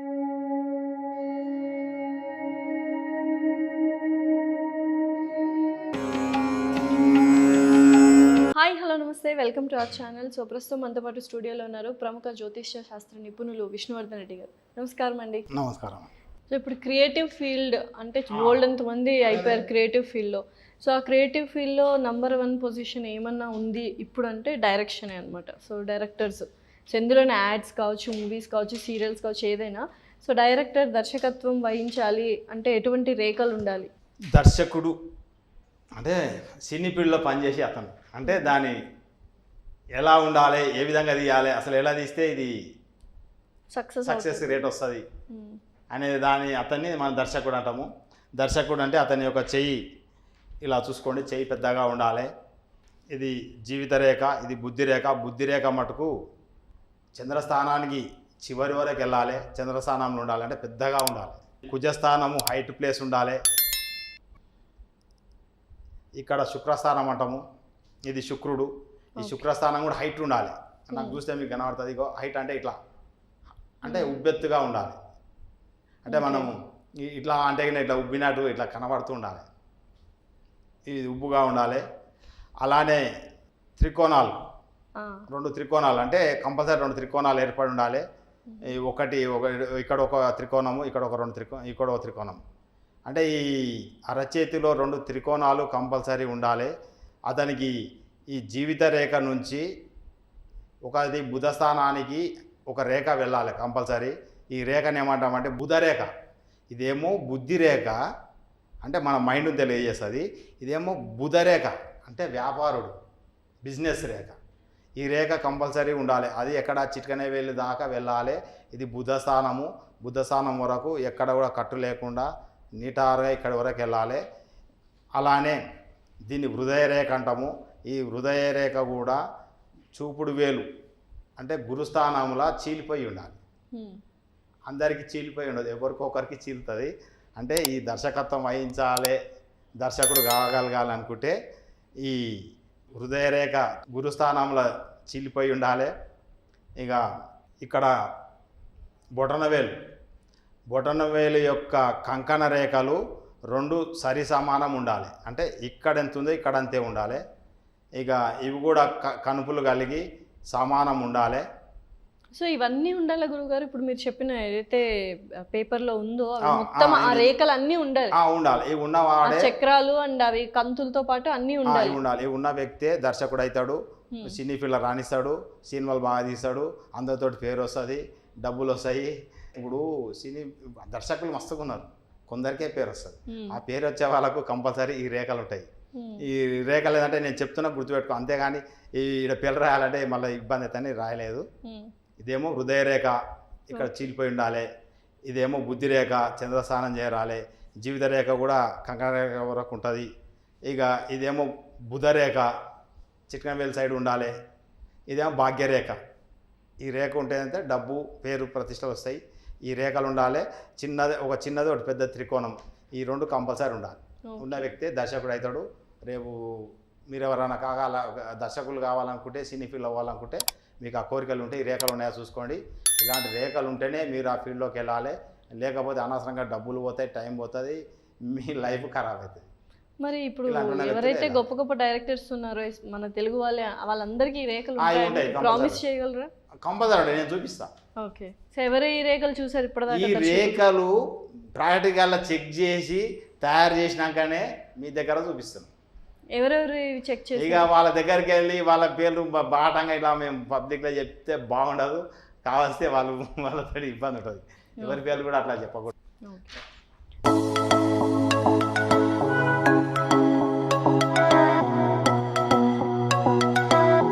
Hi hello namaste. Welcome to our channel. So ప్రస్తుతం మనతో పాటు స్టూడియోలో ఉన్నారు ప్రముఖ జ్యోతిష్య శాస్త్ర నిపుణులు విష్ణువర్ధన్ రెడ్డి గారు. నమస్కారం అండి. నమస్కారం. సో ఇప్పుడు క్రియేటివ్ ఫీల్డ్ అంటే బోల్డ్ మంది అయిపోయారు క్రియేటివ్ ఫీల్డ్లో సో ఆ క్రియేటివ్ ఫీల్డ్లో నంబర్ వన్ పొజిషన్ ఏమన్నా ఉంది? ఇప్పుడు అంటే డైరెక్షనే అనమాట సో డైరెక్టర్స్ సో ఎందులోనే యాడ్స్ కావచ్చు మూవీస్ కావచ్చు సీరియల్స్ కావచ్చు ఏదైనా. సో డైరెక్టర్ దర్శకత్వం వహించాలి అంటే ఎటువంటి రేఖలు ఉండాలి? దర్శకుడు అంటే సినీ ఫీల్డ్లో పనిచేసి అతను. అంటే దాని ఎలా ఉండాలి ఏ విధంగా తీయాలి అసలు ఎలా తీస్తే ఇది సక్సెస్ సక్సెస్ రేట్ వస్తుంది అనే దాని అతన్ని మనం దర్శకుడు అంటాము. దర్శకుడు అంటే అతని యొక్క చెయ్యి. ఇలా చూసుకోండి చెయ్యి పెద్దగా ఉండాలి. ఇది జీవిత రేఖ ఇది బుద్ధి రేఖ. బుద్ధి రేఖ మటుకు చంద్రస్థానానికి చివరి వరకు వెళ్ళాలి చంద్రస్థానంలో ఉండాలి అంటే పెద్దగా ఉండాలి. కుజస్థానము హైట్ ప్లేస్ ఉండాలి. ఇక్కడ శుక్రస్థానం అంటాము. ఇది శుక్రుడు. ఈ శుక్రస్థానం కూడా హైట్ ఉండాలి. నాకు చూస్తే మీకు కనబడుతుంది. ఇగో హైట్ అంటే ఇట్లా. అంటే ఉబ్బెత్తుగా ఉండాలి. అంటే మనం ఈ- ఇట్లా అంటే ఇట్లా ఉబ్బినట్టు ఇట్లా కనబడుతూ ఉండాలి. ఇది ఉబ్బుగా ఉండాలి. అలానే త్రికోణాలు. రెండు త్రికోణాలు అంటే కంపల్సరీ రెండు త్రికోణాలు ఏర్పడి ఉండాలి. ఒకటి ఒక ఇక్కడ ఒక త్రికోణము ఇక్కడ ఒక రెండు త్రికో ఇక్కడ ఒక త్రికోణం. అంటే ఈ అరచేతిలో రెండు త్రికోణాలు కంపల్సరీ ఉండాలి. అతనికి ఈ జీవిత రేఖ నుంచి ఒకది బుధ స్థానానికి ఒక రేఖ వెళ్ళాలి కంపల్సరీ. ఈ రేఖని ఏమంటామంటే బుధ రేఖ ఇదేమో బుద్ధి రేఖ అంటే మన మైండ్ తెలియజేస్తుంది. ఇదేమో బుధ రేఖ అంటే వ్యాపారుడు బిజినెస్ రేఖ. ఈ రేఖ కంపల్సరీ ఉండాలి. అది ఎక్కడ చిట్కనే వెళ్ళి దాకా వెళ్ళాలి. ఇది బుధ స్థానము బుధ స్థానం వరకు ఎక్కడ కూడా కట్టు లేకుండా నీటారుగా ఇక్కడ వరకు వెళ్ళాలి. అలానే దీన్ని హృదయ రేఖ అంటాము. ఈ హృదయ రేఖ కూడా చూపుడు వేలు అంటే గురుస్థానంలా చీలిపోయి ఉండాలి. అందరికీ చీలిపోయి ఉండదు. ఎవరికొకరికి చీలుతుంది. అంటే ఈ దర్శకత్వం వహించాలి దర్శకుడు కాగలగాలి అనుకుంటే ఈ హృదయరేఖ గురుస్థానంలో చీలిపోయి ఉండాలి. ఇక ఇక్కడ బొటనవేలు. బొటనవేలు యొక్క కంకణ రేఖలు రెండు సరి సమానం ఉండాలి. అంటే ఇక్కడ ఎంత ఉందో ఇక్కడ అంతే ఉండాలి. ఇక ఇవి కూడా క కనుపులు కలిగి సమానం ఉండాలి. సో ఇవన్నీ ఉండాలి గురుగారు ఇప్పుడు మీరు చెప్పిన ఏదైతే పేపర్లో ఉందో అవి ఆ, మొత్తం ఆ, రేఖలు అన్నీ ఉండాలి. ఉండాలి. ఉన్నవాడే చక్రాలు అండ్ అవి కంతులతో పాటు అన్నీ ఉండాలి. ఉండాలి. ఉన్న వ్యక్తే దర్శకుడు అవుతాడు. సినీ ఫీల్డ్ రాణిస్తాడు సినిమాలు బాగా తీస్తాడు అందరితో పేరు వస్తుంది డబ్బులు వస్తాయి. ఇప్పుడు సినీ దర్శకులు మస్తుగా ఉన్నారు. కొందరికే పేరు వస్తుంది. ఆ పేరు వచ్చే వాళ్ళకు కంపల్సరీ ఈ రేఖలు ఉంటాయి. ఈ రేఖలు ఏంటంటే నేను చెప్తున్నా గుర్తుపెట్టుకో. అంతేగాని ఈ పిల్ల రాయాలంటే మళ్ళీ ఇబ్బంది అవుతుందని రాయలేదు. ఇదేమో హృదయ రేఖ ఇక్కడ చీలిపోయి ఉండాలి ఇదేమో బుద్ధి రేఖ చంద్రస్నానం చేయాలి. జీవిత రేఖ కూడా కంకణ రేఖ వరకు ఉంటుంది. ఇక ఇదేమో బుధ రేఖ చిట్కనవేలు సైడ్ ఉండాలి. ఇదేమో భాగ్యరేఖ. ఈ రేఖ ఉంటే డబ్బు పేరు ప్రతిష్టలు వస్తాయి. ఈ రేఖలు ఉండాలి. చిన్నది ఒక చిన్నది ఒక పెద్ద త్రికోణం. ఈ రెండు కంపల్సరీ ఉండాలి. ఉన్న వ్యక్తే దర్శకుడు అవుతాడు. రేపు మీరు ఎవరైనా కాగాల దర్శకులు కావాలనుకుంటే సినీ ఫీల్డ్ అవ్వాలనుకుంటే మీకు ఆ కోరికలు ఉంటే ఈ రేఖలు ఉన్నాయో చూసుకోండి. ఇలాంటి రేఖలు ఉంటేనే మీరు ఆ ఫీల్డ్లోకి వెళ్ళాలి. లేకపోతే అనవసరంగా డబ్బులు పోతాయి టైం పోతుంది మీ లైఫ్ ఖరాబ్ అవుతుంది. మరి ఇప్పుడు ఎవరైతే గొప్ప గొప్ప డైరెక్టర్స్ ఉన్నారో మన తెలుగు వాళ్ళే వాళ్ళందరికీ ఈ రేఖలు ప్రామిస్. చేయగలరా? కంపల్సరీ నేను చూపిస్తాను ఓకే. సో ఎవరు ఈ రేఖలు చూసారు ఈ ఇప్పటిదాకా దర్శకులు? రేఖలు ప్రాక్టికల్గా చెక్ చేసి తయారు చేసినాకనే మీ దగ్గర చూపిస్తాం ఎవరెవరు చెక్ చేసి ఇక వాళ్ళ దగ్గరికి వెళ్ళి వాళ్ళ పేర్లు బాటంగా ఇలా మేము పబ్లిక్లో చెప్తే బాగుండదు. కావలిస్తే వాళ్ళు వాళ్ళతో ఇబ్బంది ఉంటుంది. ఎవరి పేర్లు కూడా అట్లా చెప్పకూడదు. ఓకే.